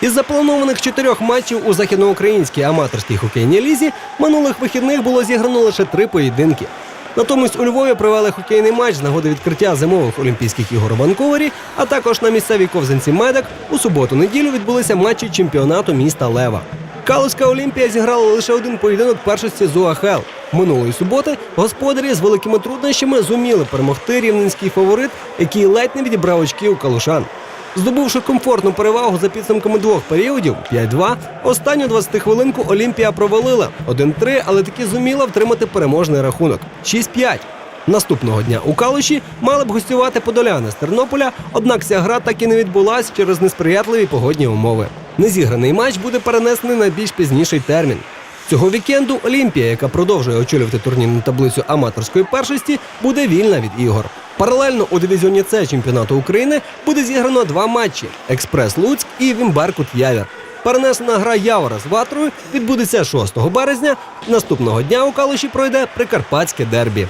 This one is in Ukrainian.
Із запланованих чотирьох матчів у західноукраїнській аматорській хокейній лізі минулих вихідних було зіграно лише три поєдинки. Натомість у Львові провели хокейний матч з нагоди відкриття зимових Олімпійських ігор у Ванкувері, а також на місцевій ковзанці Медик у суботу-неділю відбулися матчі чемпіонату міста Лева. Калузька Олімпія зіграла лише один поєдинок першості з УАХЛ. Минулої суботи господарі з великими труднощами зуміли перемогти рівненський фаворит, який ледь не відібрав очки у калушан. Здобувши комфортну перевагу за підсумками двох періодів 5-2, останню 20 хвилинку Олімпія провалила 1-3, але таки зуміла втримати переможний рахунок 6-5. Наступного дня у Калуші мали б гостювати подоляни з Тернополя, однак ця гра так і не відбулась через несприятливі погодні умови. Незіграний матч буде перенесений на більш пізніший термін. Цього вікенду Олімпія, яка продовжує очолювати турнірну таблицю аматорської першості, буде вільна від ігор. Паралельно у дивізіоні С чемпіонату України буде зіграно два матчі: Експрес Луцьк і Вімберкут Явір. Перенесена гра Явора з Ватрою відбудеться 6 березня. Наступного дня у Калуші пройде Прикарпатське дербі.